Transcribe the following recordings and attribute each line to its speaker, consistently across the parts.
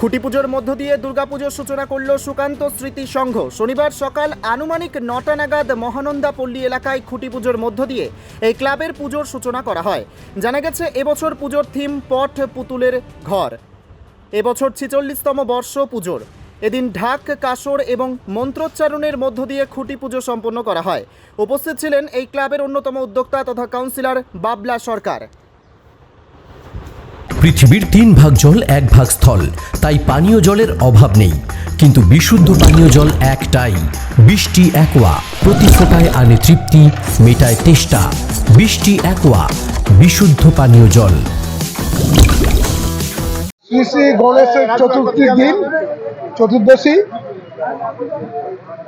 Speaker 1: খুঁটি পুজোর মধ্য দিয়ে দুর্গাপুজোর সূচনা করল সুকান্ত স্মৃতি সংঘ। শনিবার সকাল আনুমানিক নটা নাগাদ মহানন্দা পল্লী এলাকায় খুঁটি পুজোর মধ্য দিয়ে এই ক্লাবের পুজোর সূচনা করা হয়। জানা গেছে, এবছর পুজোর থিম পট পুতুলের ঘর। এবছর ছিচল্লিশতম বর্ষ পুজোর। এদিন ঢাক, কাসর এবং মন্ত্রোচ্চারণের মধ্য দিয়ে খুঁটি পুজো সম্পন্ন করা হয়। উপস্থিত ছিলেন এই ক্লাবের অন্যতম উদ্যোক্তা তথা কাউন্সিলর বাবলা সরকার।
Speaker 2: পৃথিবীর তিন ভাগ জল, এক ভাগ স্থল। তাই পানীয় জলের অভাব নেই। কিন্তু বিশুদ্ধ পানীয় জল একটাই। বৃষ্টি একোয়া, প্রতি ফোটায় আনে তৃপ্তি, মেটায় তেষ্টা। বৃষ্টি একোয়া, বিশুদ্ধ পানীয় জল।
Speaker 3: শ্রী শ্রী গণেশের চতুর্থীর দিন, চতুর্দশী,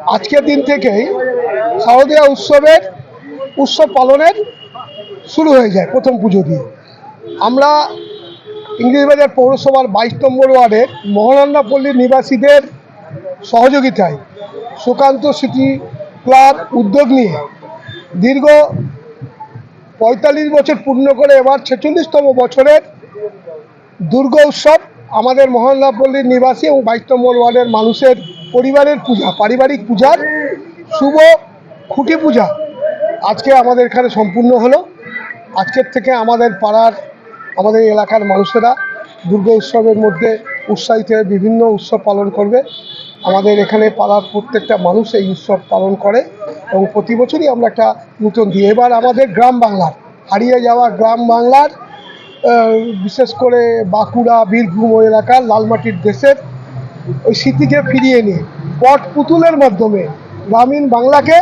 Speaker 3: আজকের দিন থেকেই শারদীয়া উৎসবের, উৎসব পালনের শুরু হয়ে যায় প্রথম পুজো দিয়ে। আমরা ইংরেজবাজার পৌরসভার বাইশ নম্বর ওয়ার্ডের মহানন্দাপল্লী নিবাসীদের সহযোগিতায় সুকান্ত সিটি ক্লাব উদ্যোগ নিয়ে দীর্ঘ পঁয়তাল্লিশ বছর পূর্ণ করে এবার ছেচল্লিশতম বছরের দুর্গা উৎসব আমাদের মহল্লাপল্লীর নিবাসী এবং বাইশ নম্বর ওয়ার্ডের মানুষের পরিবারের পূজা, পারিবারিক পূজার শুভ খুঁটি পূজা আজকে আমাদের এখানে সম্পূর্ণ হলো। আজকের থেকে আমাদের পাড়ার আমাদের এলাকার মানুষেরা দুর্গা উৎসবের মধ্যে উৎসাহিত হয়ে বিভিন্ন উৎসব পালন করবে। আমাদের এখানে পাড়ার প্রত্যেকটা মানুষ এই উৎসব পালন করে এবং প্রতি বছরই আমরা একটা নতুন দিই এবার আমাদের গ্রাম বাংলার, হারিয়ে যাওয়া গ্রাম বাংলার বিশেষ করে বাঁকুড়া, বীরভূম এলাকার লালমাটির দেশের ওই স্মৃতিকে ফিরিয়ে নিয়ে পট পুতুলের মাধ্যমে গ্রামীণ বাংলাকে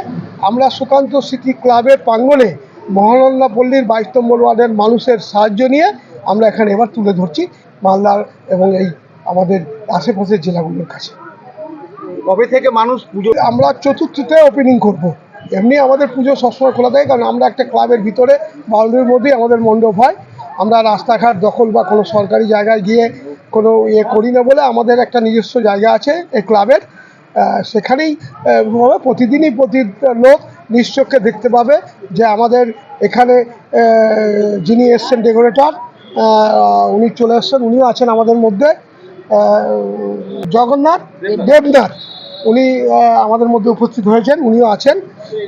Speaker 3: আমরা সুকান্ত স্মৃতি ক্লাবের প্রাঙ্গণে মহানন্দা পল্লীর বাইশ নম্বর ওয়ার্ডের মানুষের সাহায্য নিয়ে আমরা এখানে এবার তুলে ধরছি মালদার এবং এই আমাদের আশেপাশের জেলাগুলোর কাছে
Speaker 4: কবে থেকে মানুষ পুজো
Speaker 3: আমরা চতুর্থীতে ওপেনিং করব। এমনি আমাদের পুজো সবসময় খোলা থাকে কারণ আমরা একটা ক্লাবের ভিতরে বাউন্ডারির মধ্যেই আমাদের মণ্ডপ হয় আমরা রাস্তাঘাট দখল বা কোনো সরকারি জায়গায় গিয়ে কোনো ইয়ে করি না বলে আমাদের একটা নিজস্ব জায়গা আছে এই ক্লাবের সেখানেই। প্রতিদিনই প্রতি লোক নিশ্চক্ষে দেখতে পাবে যে আমাদের এখানে যিনি এসছেন ডেকোরেটর উনি চলে এসছেন, উনিও আছেন আমাদের মধ্যে জগন্নাথ দেবনাথ, উনি আমাদের মধ্যে উপস্থিত হয়েছেন, উনিও আছেন,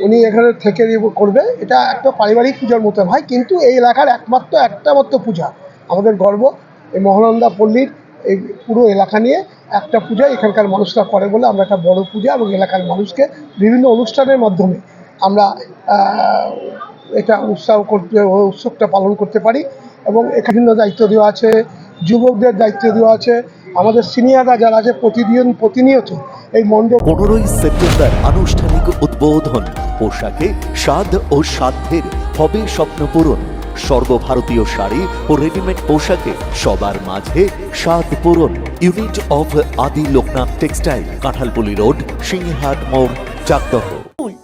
Speaker 3: উনি এখানে থেকে ইয়ে করবে। এটা একটা পারিবারিক পূজার মতন হয় কিন্তু এই এলাকার একমাত্র, একটা মাত্র পূজা, আমাদের গর্ব, এই মহানন্দা পল্লীর এই পুরো এলাকা নিয়ে একটা পূজা এখানকার মানুষরা করে বলে আমরা একটা বড় পূজা এবং এলাকার মানুষকে বিভিন্ন অনুষ্ঠানের মাধ্যমে আমরা এটা উৎসাহ করতে, উৎসবটা পালন করতে পারি এবং এখানে দায়িত্ব দেওয়া আছে, যুবকদের দায়িত্ব দেওয়া আছে, আমাদের সিনিয়ররা যারা আছে প্রতিদিন, প্রতিনিয়ত এই মণ্ডপ
Speaker 5: পনেরোই সেপ্টেম্বর আনুষ্ঠানিক উদ্বোধন। পোশাকে স্বাদ ও সাধ্যের হবে স্বপ্ন পূরণ। সর্বভারতীয় শাড়ি ও রেডিমেড পোশাকে সবার মাঝে স্বাদ পূরণ। Unit of Adi Loknath textile Kanthalpuli road Singhat মোড় চাকদহ